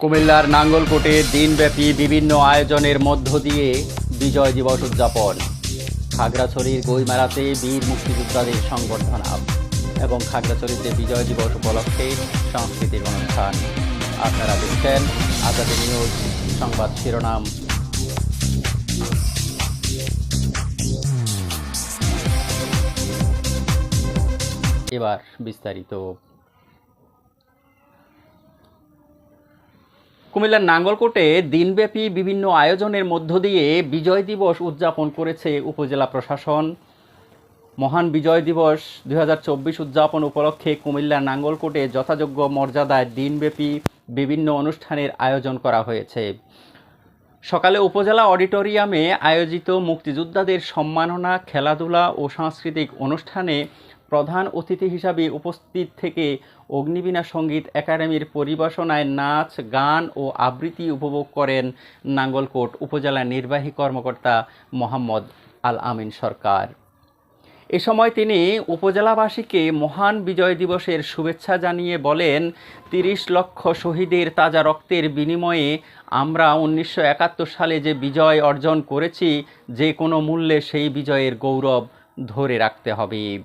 কুমিল্লার নাঙ্গলকোটে দিনব্যাপী বিভিন্ন আয়োজনের মধ্য দিয়ে বিজয় দিবস উদযাপন। খাগড়াছড়ির গইমারাতে বীর মুক্তিযোদ্ধাদের সংবর্ধনা এবং খাগড়াছড়িতে বিজয় দিবস উপলক্ষে সাংস্কৃতিক অনুষ্ঠান। আপনারা দেখছেন আজাদি নিউজ সংবাদ শিরোনাম। এবার বিস্তারিত। কুমিল্লার নাঙ্গলকোটে দিনব্যাপী বিভিন্ন আয়োজনের মধ্য দিয়ে বিজয় দিবস উদযাপন করেছে উপজেলা প্রশাসন। মহান বিজয় দিবস দু হাজার চব্বিশ উদযাপন উপলক্ষে কুমিল্লার নাঙ্গলকোটে যথাযোগ্য মর্যাদায় দিনব্যাপী বিভিন্ন অনুষ্ঠানের আয়োজন করা হয়েছে। সকালে উপজেলা অডিটোরিয়ামে আয়োজিত মুক্তিযোদ্ধাদের সম্মাননা, খেলাধুলা ও সাংস্কৃতিক অনুষ্ঠানে প্রধান অতিথি হিসাবে উপস্থিত থেকে অগ্নিবীণা সংগীত একাডেমির পরিবেশনায় নাচ, গান ও আবৃত্তি উপভোগ করেন নাঙ্গলকোট উপজেলা নির্বাহী কর্মকর্তা মোহাম্মদ আল আমিন সরকার। এ সময় তিনি উপজেলাবাসীকে মহান বিজয় দিবসের শুভেচ্ছা জানিয়ে বলেন, তিরিশ লক্ষ শহীদের তাজা রক্তের বিনিময়ে আমরা উনিশশো একাত্তর সালে যে বিজয় অর্জন করেছি, যে কোনো মূল্যে সেই বিজয়ের গৌরব ধরে রাখতে হবে।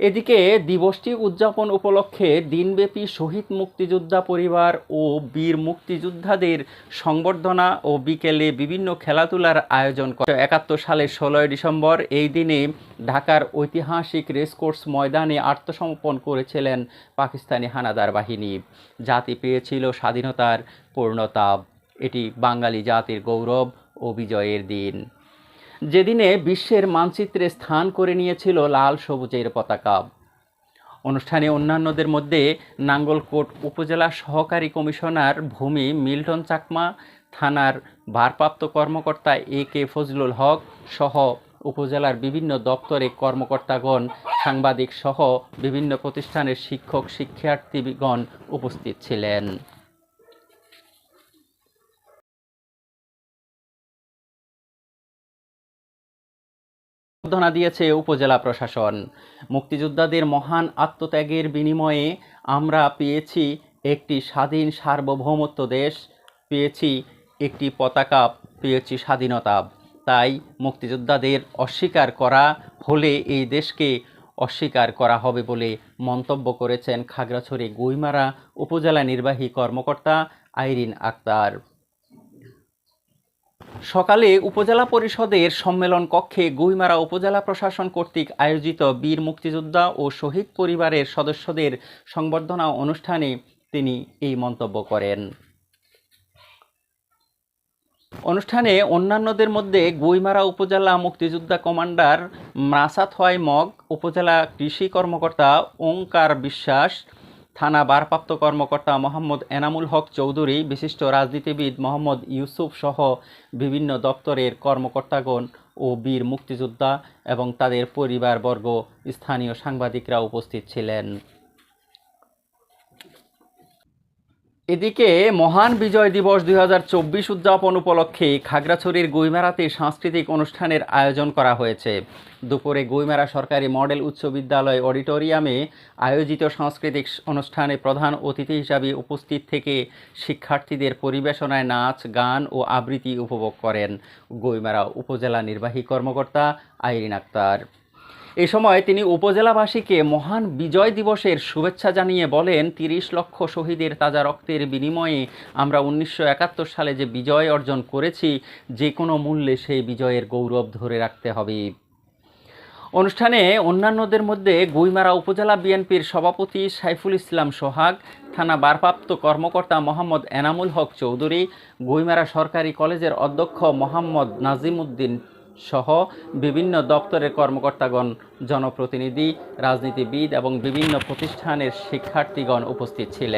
এদিকে দিবসটি উদযাপন উপলক্ষে দিনব্যাপী শহীদ মুক্তিযোদ্ধা পরিবার ও বীর মুক্তিযোদ্ধাদের সংবর্ধনা ও বিকেলে বিভিন্ন খেলাধুলার আয়োজন করে। একাত্তর সালের ষোলোই ডিসেম্বর এই দিনে ঢাকার ঐতিহাসিক রেসকোর্স ময়দানে আত্মসমর্পণ করেছিলেন পাকিস্তানি হানাদার বাহিনী। জাতি পেয়েছিল স্বাধীনতার পূর্ণতা এটি বাঙালি জাতির গৌরব ও বিজয়ের দিন। যেদিনে বিশ্বের মানচিত্রে স্থান করে নিয়েছিল লাল সবুজের পতাকা। অনুষ্ঠানে অন্যান্যদের মধ্যে নাঙ্গলকোট উপজেলা সহকারী কমিশনার ভূমি মিল্টন চাকমা, থানার ভারপ্রাপ্ত কর্মকর্তা এ কে ফজলুল হক সহ উপজেলার বিভিন্ন দপ্তরে কর্মকর্তাগণ, সাংবাদিক সহ বিভিন্ন প্রতিষ্ঠানের শিক্ষক, শিক্ষার্থীগণ উপস্থিত ছিলেন। সম্বর্ধনা দিয়েছে উপজেলা প্রশাসন। মুক্তিযোদ্ধাদের মহান আত্মত্যাগের বিনিময়ে আমরা পেয়েছি একটি স্বাধীন সার্বভৌমত্ব দেশ, পেয়েছি একটি পতাকা, পেয়েছি স্বাধীনতা। তাই মুক্তিযোদ্ধাদের অস্বীকার করা হলে এই দেশকে অস্বীকার করা হবে বলে মন্তব্য করেছেন খাগড়াছড়ি, গুইমারা উপজেলা নির্বাহী কর্মকর্তা আইরিন আক্তার। সকালে উপজেলা পরিষদের সম্মেলন কক্ষে গুইমারা উপজেলা প্রশাসন কর্তৃক আয়োজিত বীর মুক্তিযোদ্ধা ও শহীদ পরিবারের সদস্যদের সংবর্ধনা অনুষ্ঠানে তিনি এই মন্তব্য করেন। অনুষ্ঠানে অন্যান্যদের মধ্যে গুইমারা উপজেলা মুক্তিযোদ্ধা কমান্ডার মাসাত হয় মগ, উপজেলা কৃষি কর্মকর্তা ওঙ্কার বিশ্বাস থানা ভারপ্রাপ্ত কর্মকর্তা মোহাম্মদ এনামুল হক চৌধুরী, বিশিষ্ট রাজনীতিবিদ মোহাম্মদ ইউসুফ সহ বিভিন্ন দপ্তরের কর্মকর্তাগণ ও বীর মুক্তিযোদ্ধা এবং তাদের পরিবারবর্গ, স্থানীয় সাংবাদিকরা উপস্থিত ছিলেন। এদিকে মহান বিজয় দিবস দুই হাজার চব্বিশ উদযাপন উপলক্ষে খাগড়াছড়ির গুইমারাতে সাংস্কৃতিক অনুষ্ঠানের আয়োজন করা হয়েছে। দুপুরে গুইমারা সরকারি মডেল উচ্চ বিদ্যালয় অডিটোরিয়ামে আয়োজিত সাংস্কৃতিক অনুষ্ঠানে প্রধান অতিথি হিসাবে উপস্থিত থেকে শিক্ষার্থীদের পরিবেশনায় নাচ, গান ও আবৃত্তি উপভোগ করেন। গুইমারা উপজেলা নির্বাহী কর্মকর্তা আইরিন আক্তার। এ সময় তিনি উপজেলাবাসীকে মহান বিজয় দিবসের শুভেচ্ছা জানিয়ে বলেন, তিরিশ লক্ষ শহীদের তাজা রক্তের বিনিময়ে আমরা উনিশশো একাত্তর সালে যে বিজয় অর্জন করেছি, যে কোনো মূল্যে সেই বিজয়ের গৌরব ধরে রাখতে হবে। অনুষ্ঠানে অন্যান্যদের মধ্যে গুইমারা উপজেলা বিএনপির সভাপতি সাইফুল ইসলাম সোহাগ, থানা ভারপ্রাপ্ত কর্মকর্তা মোহাম্মদ এনামুল হক চৌধুরী, গুইমারা সরকারি কলেজের অধ্যক্ষ মোহাম্মদ নাজিমুদ্দিন সহ বিভিন্ন দপ্তরের কর্মকর্তাগণ জনপ্রতিনিধি রাজনীতিবিদ এবং বিভিন্ন প্রতিষ্ঠানের শিক্ষার্থীগণ উপস্থিত ছিলেন।